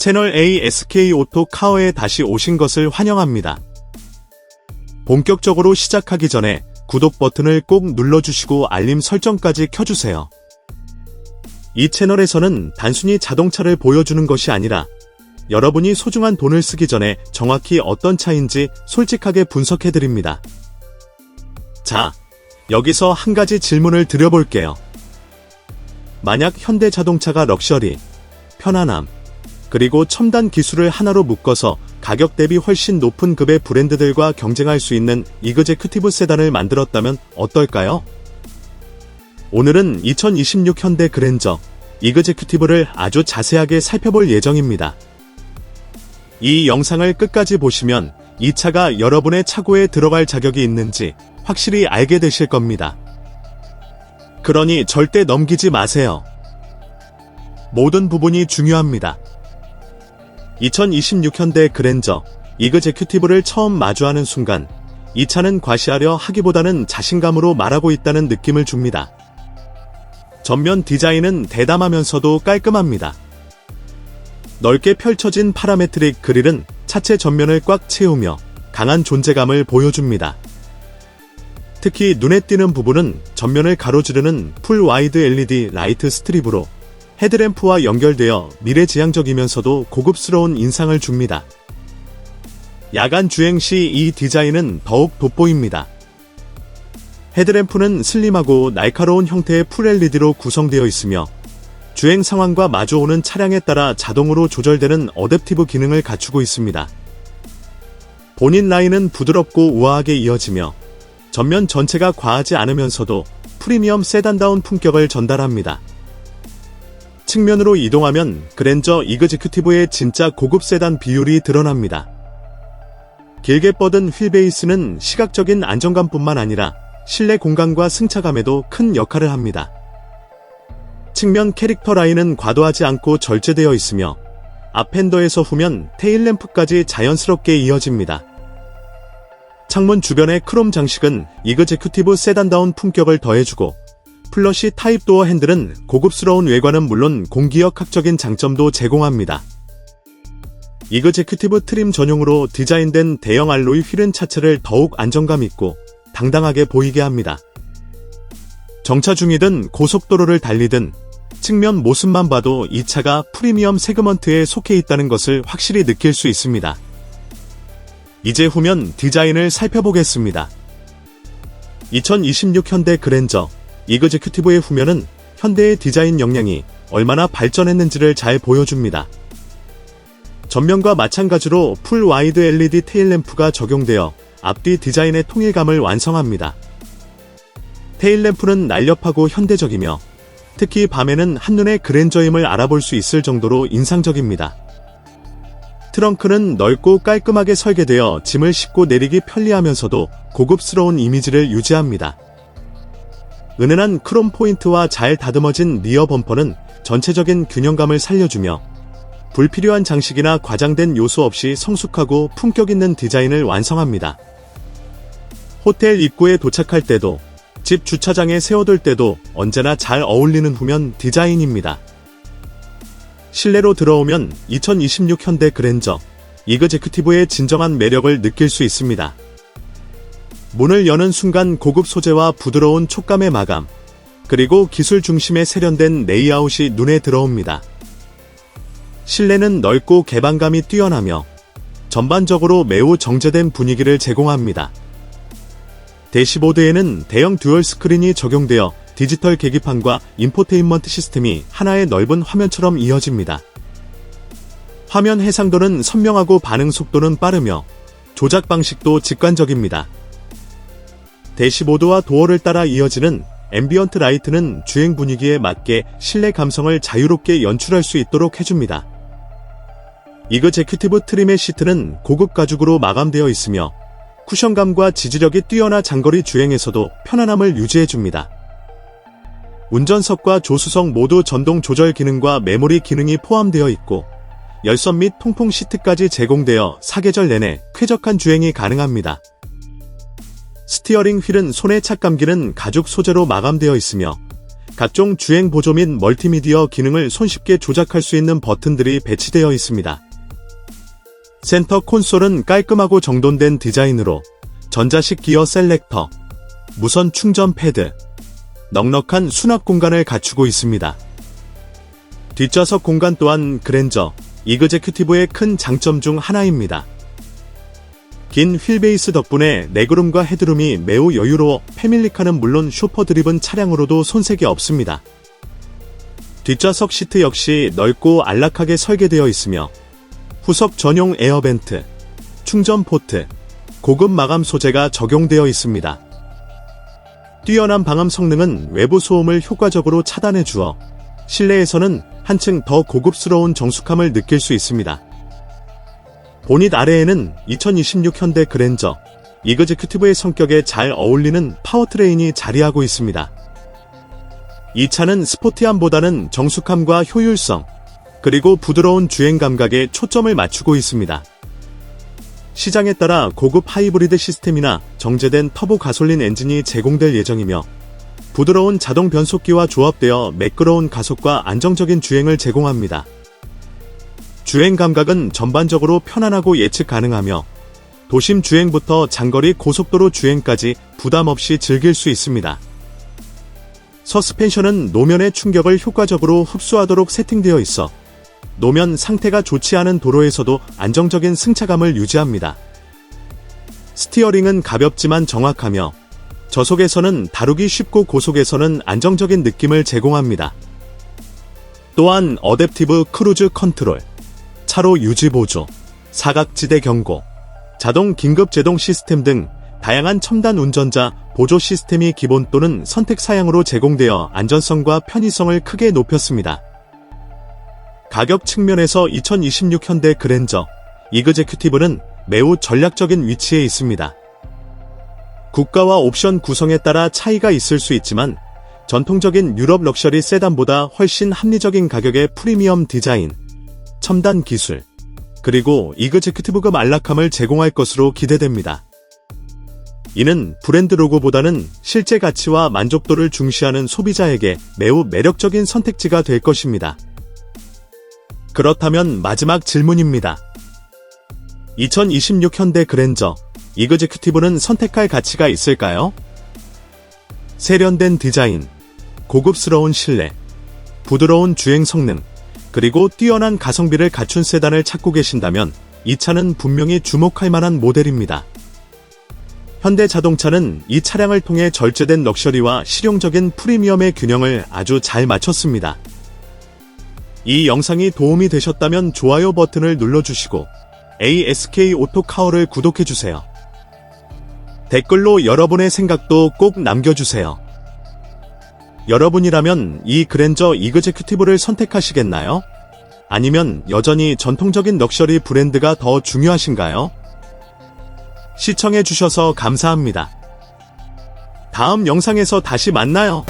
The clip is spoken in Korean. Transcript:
채널 ASK 오토 카어에 다시 오신 것을 환영합니다. 본격적으로 시작하기 전에 구독 버튼을 꼭 눌러주시고 알림 설정까지 켜주세요. 이 채널에서는 단순히 자동차를 보여주는 것이 아니라 여러분이 소중한 돈을 쓰기 전에 정확히 어떤 차인지 솔직하게 분석해드립니다. 자, 여기서 한 가지 질문을 드려볼게요. 만약 현대 자동차가 럭셔리, 편안함, 그리고 첨단 기술을 하나로 묶어서 가격 대비 훨씬 높은 급의 브랜드들과 경쟁할 수 있는 이그제큐티브 세단을 만들었다면 어떨까요? 오늘은 2026 현대 그랜저 이그제큐티브를 아주 자세하게 살펴볼 예정입니다. 이 영상을 끝까지 보시면 이 차가 여러분의 차고에 들어갈 자격이 있는지 확실히 알게 되실 겁니다. 그러니 절대 넘기지 마세요. 모든 부분이 중요합니다. 2026 현대 그랜저 이그제큐티브를 처음 마주하는 순간 이 차는 과시하려 하기보다는 자신감으로 말하고 있다는 느낌을 줍니다. 전면 디자인은 대담하면서도 깔끔합니다. 넓게 펼쳐진 파라메트릭 그릴은 차체 전면을 꽉 채우며 강한 존재감을 보여줍니다. 특히 눈에 띄는 부분은 전면을 가로지르는 풀 와이드 LED 라이트 스트립으로 헤드램프와 연결되어 미래지향적이면서도 고급스러운 인상을 줍니다. 야간 주행 시 이 디자인은 더욱 돋보입니다. 헤드램프는 슬림하고 날카로운 형태의 풀 LED로 구성되어 있으며 주행 상황과 마주오는 차량에 따라 자동으로 조절되는 어댑티브 기능을 갖추고 있습니다. 본인 라인은 부드럽고 우아하게 이어지며 전면 전체가 과하지 않으면서도 프리미엄 세단다운 품격을 전달합니다. 측면으로 이동하면 그랜저 이그제큐티브의 진짜 고급 세단 비율이 드러납니다. 길게 뻗은 휠베이스는 시각적인 안정감뿐만 아니라 실내 공간과 승차감에도 큰 역할을 합니다. 측면 캐릭터 라인은 과도하지 않고 절제되어 있으며 앞핸더에서 후면 테일램프까지 자연스럽게 이어집니다. 창문 주변의 크롬 장식은 이그제큐티브 세단다운 품격을 더해주고 플러시 타입 도어 핸들은 고급스러운 외관은 물론 공기역학적인 장점도 제공합니다. 이그제큐티브 트림 전용으로 디자인된 대형 알로이 휠은 차체를 더욱 안정감 있고 당당하게 보이게 합니다. 정차 중이든 고속도로를 달리든 측면 모습만 봐도 이 차가 프리미엄 세그먼트에 속해 있다는 것을 확실히 느낄 수 있습니다. 이제 후면 디자인을 살펴보겠습니다. 2026 현대 그랜저 이그제큐티브의 후면은 현대의 디자인 역량이 얼마나 발전했는지를 잘 보여줍니다. 전면과 마찬가지로 풀 와이드 LED 테일램프가 적용되어 앞뒤 디자인의 통일감을 완성합니다. 테일램프는 날렵하고 현대적이며 특히 밤에는 한눈에 그랜저임을 알아볼 수 있을 정도로 인상적입니다. 트렁크는 넓고 깔끔하게 설계되어 짐을 싣고 내리기 편리하면서도 고급스러운 이미지를 유지합니다. 은은한 크롬 포인트와 잘 다듬어진 리어 범퍼는 전체적인 균형감을 살려주며 불필요한 장식이나 과장된 요소 없이 성숙하고 품격 있는 디자인을 완성합니다. 호텔 입구에 도착할 때도 집 주차장에 세워둘 때도 언제나 잘 어울리는 후면 디자인입니다. 실내로 들어오면 2026 현대 그랜저 이그제큐티브의 진정한 매력을 느낄 수 있습니다. 문을 여는 순간 고급 소재와 부드러운 촉감의 마감, 그리고 기술 중심에 세련된 레이아웃이 눈에 들어옵니다. 실내는 넓고 개방감이 뛰어나며 전반적으로 매우 정제된 분위기를 제공합니다. 대시보드에는 대형 듀얼 스크린이 적용되어 디지털 계기판과 인포테인먼트 시스템이 하나의 넓은 화면처럼 이어집니다. 화면 해상도는 선명하고 반응 속도는 빠르며 조작 방식도 직관적입니다. 대시보드와 도어를 따라 이어지는 앰비언트 라이트는 주행 분위기에 맞게 실내 감성을 자유롭게 연출할 수 있도록 해줍니다. 이그제큐티브 트림의 시트는 고급 가죽으로 마감되어 있으며 쿠션감과 지지력이 뛰어나 장거리 주행에서도 편안함을 유지해줍니다. 운전석과 조수석 모두 전동 조절 기능과 메모리 기능이 포함되어 있고 열선 및 통풍 시트까지 제공되어 사계절 내내 쾌적한 주행이 가능합니다. 스티어링 휠은 손의 착감기는 가죽 소재로 마감되어 있으며 각종 주행 보조 및 멀티미디어 기능을 손쉽게 조작할 수 있는 버튼들이 배치되어 있습니다. 센터 콘솔은 깔끔하고 정돈된 디자인으로 전자식 기어 셀렉터, 무선 충전 패드, 넉넉한 수납 공간을 갖추고 있습니다. 뒷좌석 공간 또한 그랜저, 이그제큐티브의 큰 장점 중 하나입니다. 긴 휠베이스 덕분에 레그룸과 헤드룸이 매우 여유로워 패밀리카는 물론 쇼퍼 드립은 차량으로도 손색이 없습니다. 뒷좌석 시트 역시 넓고 안락하게 설계되어 있으며 후석 전용 에어벤트, 충전 포트, 고급 마감 소재가 적용되어 있습니다. 뛰어난 방음 성능은 외부 소음을 효과적으로 차단해 주어 실내에서는 한층 더 고급스러운 정숙함을 느낄 수 있습니다. 보닛 아래에는 2026 현대 그랜저, 이그제큐티브의 성격에 잘 어울리는 파워트레인이 자리하고 있습니다. 이 차는 스포티함보다는 정숙함과 효율성, 그리고 부드러운 주행 감각에 초점을 맞추고 있습니다. 시장에 따라 고급 하이브리드 시스템이나 정제된 터보 가솔린 엔진이 제공될 예정이며 부드러운 자동 변속기와 조합되어 매끄러운 가속과 안정적인 주행을 제공합니다. 주행 감각은 전반적으로 편안하고 예측 가능하며 도심 주행부터 장거리 고속도로 주행까지 부담 없이 즐길 수 있습니다. 서스펜션은 노면의 충격을 효과적으로 흡수하도록 세팅되어 있어 노면 상태가 좋지 않은 도로에서도 안정적인 승차감을 유지합니다. 스티어링은 가볍지만 정확하며 저속에서는 다루기 쉽고 고속에서는 안정적인 느낌을 제공합니다. 또한 어댑티브 크루즈 컨트롤, 차로 유지 보조, 사각지대 경고, 자동 긴급 제동 시스템 등 다양한 첨단 운전자 보조 시스템이 기본 또는 선택 사양으로 제공되어 안전성과 편의성을 크게 높였습니다. 가격 측면에서 2026 현대 그랜저, 이그제큐티브는 매우 전략적인 위치에 있습니다. 국가와 옵션 구성에 따라 차이가 있을 수 있지만 전통적인 유럽 럭셔리 세단보다 훨씬 합리적인 가격의 프리미엄 디자인, 첨단 기술, 그리고 이그제큐티브급 안락함을 제공할 것으로 기대됩니다. 이는 브랜드 로고보다는 실제 가치와 만족도를 중시하는 소비자에게 매우 매력적인 선택지가 될 것입니다. 그렇다면 마지막 질문입니다. 2026 현대 그랜저, 이그제큐티브는 선택할 가치가 있을까요? 세련된 디자인, 고급스러운 실내, 부드러운 주행 성능, 그리고 뛰어난 가성비를 갖춘 세단을 찾고 계신다면 이 차는 분명히 주목할 만한 모델입니다. 현대 자동차는 이 차량을 통해 절제된 럭셔리와 실용적인 프리미엄의 균형을 아주 잘 맞췄습니다. 이 영상이 도움이 되셨다면 좋아요 버튼을 눌러주시고 ASK 오토카어를 구독해주세요. 댓글로 여러분의 생각도 꼭 남겨주세요. 여러분이라면 이 그랜저 이그제큐티브를 선택하시겠나요? 아니면 여전히 전통적인 럭셔리 브랜드가 더 중요하신가요? 시청해주셔서 감사합니다. 다음 영상에서 다시 만나요.